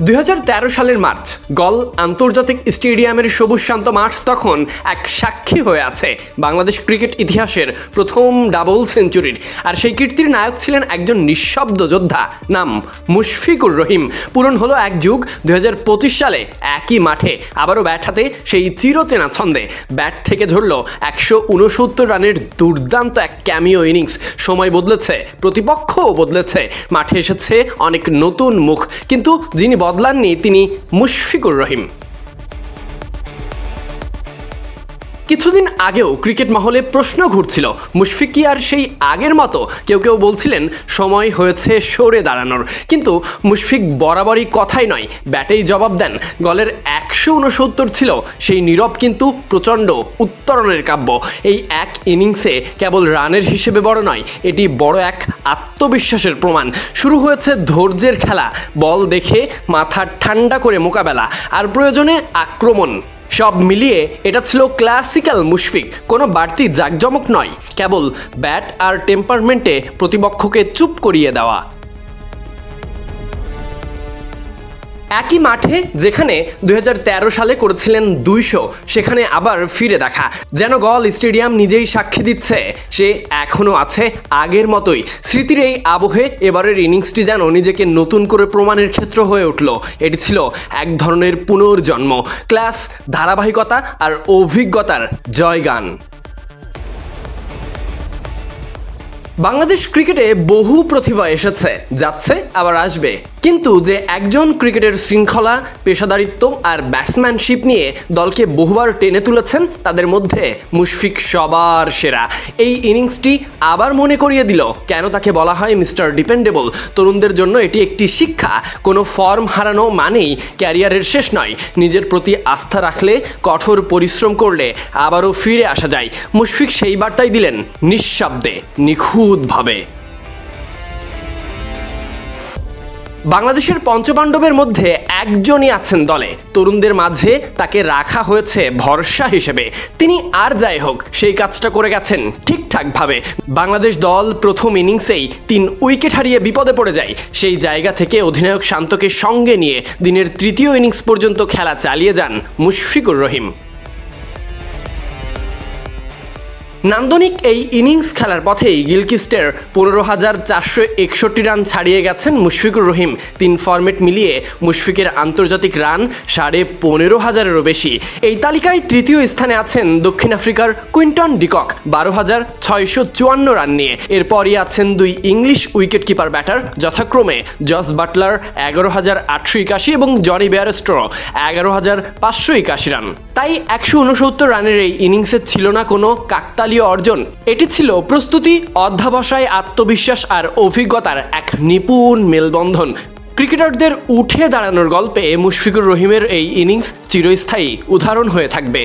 দুই হাজার তেরো সালের মার্চ, গল আন্তর্জাতিক স্টেডিয়ামের সবুজ শান্ত মাঠ তখন এক সাক্ষী হয়ে আছে বাংলাদেশ ক্রিকেট ইতিহাসের প্রথম ডাবল সেঞ্চুরির। আর সেই কীর্তির নায়ক ছিলেন একজন নিঃশব্দ যোদ্ধা, নাম মুশফিকুর রহিম। পূরণ হলো এক যুগ, দুই হাজার পঁচিশ সালে একই মাঠে। আবারও ব্যাট হাতে সেই চিরচেনা ছন্দে। ব্যাট থেকে ঝরল একশো উনসত্তর রানের দুর্দান্ত এক ক্যামিও ইনিংস। সময় বদলেছে, প্রতিপক্ষও বদলেছে। মাঠে এসেছে অনেক নতুন মুখ। কিন্তু যিনি বদলাননি তিনি মুশফিকুর রহিম। কিছুদিন আগেও ক্রিকেট মহলে প্রশ্ন ঘুরছিল। মুশফিক আর সেই আগের মতো কেউ কেউ বলছিলেন, সময় হয়েছে সরে দাঁড়ানোর। কিন্তু মুশফিক বরাবরই কথাই নয়, ব্যাটেই জবাব দেন। গলের একশো উনসত্তর ছিল, সেই নীরব কিন্তু প্রচণ্ড উত্তরণের কাব্য। এই এক ইনিংসে কেবল রানের হিসেবে বড় নয়, এটি বড় এক আত্মবিশ্বাসের প্রমাণ। শুরু হয়েছে ধৈর্যের খেলা, বল দেখে মাথা ঠান্ডা করে মোকাবেলা, আর প্রয়োজনে আক্রমণ। সব মিলিয়ে এটা ছিল ক্লাসিক্যাল মুশফিক। কোনো বাড়তি জাকজমক নয়। কেবল ব্যাট আর টেম্পারমেন্টে প্রতিপক্ষকে চুপ করিয়ে দেওয়া। একই মাঠে যেখানে দুই হাজার তেরো সালে করেছিলেন দুইশো, সেখানে আবার ফিরে দেখা। যেন গল স্টেডিয়াম নিজেই সাক্ষী দিচ্ছে, সে এখনও আছে আগের মতোই। স্মৃতির এই আবহে এবারের ইনিংসটি যেন নিজেকে নতুন করে প্রমাণের ক্ষেত্র হয়ে উঠল। এটি ছিল এক ধরনের পুনর্জন্ম। ক্লাস, ধারাবাহিকতা আর অভিজ্ঞতার জয়গান। বাংলাদেশ ক্রিকেটে বহু প্রতিভা এসেছে, যাচ্ছে, আবার আসবে। কিন্তু যে একজন ক্রিকেটের শৃঙ্খলা, পেশাদারিত্ব আর ব্যাটসম্যানশিপ নিয়ে দলকে বহুবার টেনে তুলেছেন তাদের মধ্যে মুশফিক সবার সেরা। এই ইনিংসটি আবার মনে করিয়ে দিল কেন তাকে বলা হয় মিস্টার ডিপেন্ডেবল। তরুণদের জন্য এটি একটি শিক্ষা। কোনো ফর্ম হারানো মানেই ক্যারিয়ারের শেষ নয়। নিজের প্রতি আস্থা রাখলে, কঠোর পরিশ্রম করলে আবারও ফিরে আসা যায়। মুশফিক সেই বার্তাই দিলেন নিঃশব্দে, নিখুঁতভাবে। বাংলাদেশের পঞ্চপাণ্ডবের মধ্যে একজনই আছেন দলে। তরুণদের মাঝে তাকে রাখা হয়েছে ভরসা হিসেবে। তিনি আর যাই হোক, সেই কাজটা করে গেছেন ঠিকঠাকভাবে। বাংলাদেশ দল প্রথম ইনিংসেই তিন উইকেট হারিয়ে বিপদে পড়ে যায়। সেই জায়গা থেকে অধিনায়ক শান্তকে সঙ্গে নিয়ে দিনের তৃতীয় ইনিংস পর্যন্ত খেলা চালিয়ে যান মুশফিকুর রহিম। নান্দনিক এই ইনিংস খেলার পথেই গিলকিস্টের পনেরো হাজার চারশো একষট্টি রান ছাড়িয়ে গেছেন মুশফিকুর রহিম। তিন ফরম্যাট মিলিয়ে মুশফিকের আন্তর্জাতিক রান সাড়ে পনেরো হাজারেরও বেশি। এই তালিকায় তৃতীয় স্থানে আছেন দক্ষিণ আফ্রিকার কুইন্টন ডিকক, বারো হাজার ছয়শো চুয়ান্ন রান নিয়ে। এরপরই আছেন দুই ইংলিশ উইকেট কিপার ব্যাটার, যথাক্রমে জস বাটলার, এগারো হাজার আটশো একাশি এবং জনি বেয়ারস্ট্র এগারো হাজার পাঁচশো একাশি রান। তাই একশো উনসত্তর রানের এই ইনিংসে ছিল না কোনো কাকতালীয় অর্জন। এটি ছিল প্রস্তুতি, অধ্যাবসায়, আত্মবিশ্বাস আর অভিজ্ঞতার এক নিপুণ মেলবন্ধন। ক্রিকেটারদের উঠে দাঁড়ানোর গল্পে মুশফিকুর রহিমের এই ইনিংস চিরস্থায়ী উদাহরণ হয়ে থাকবে।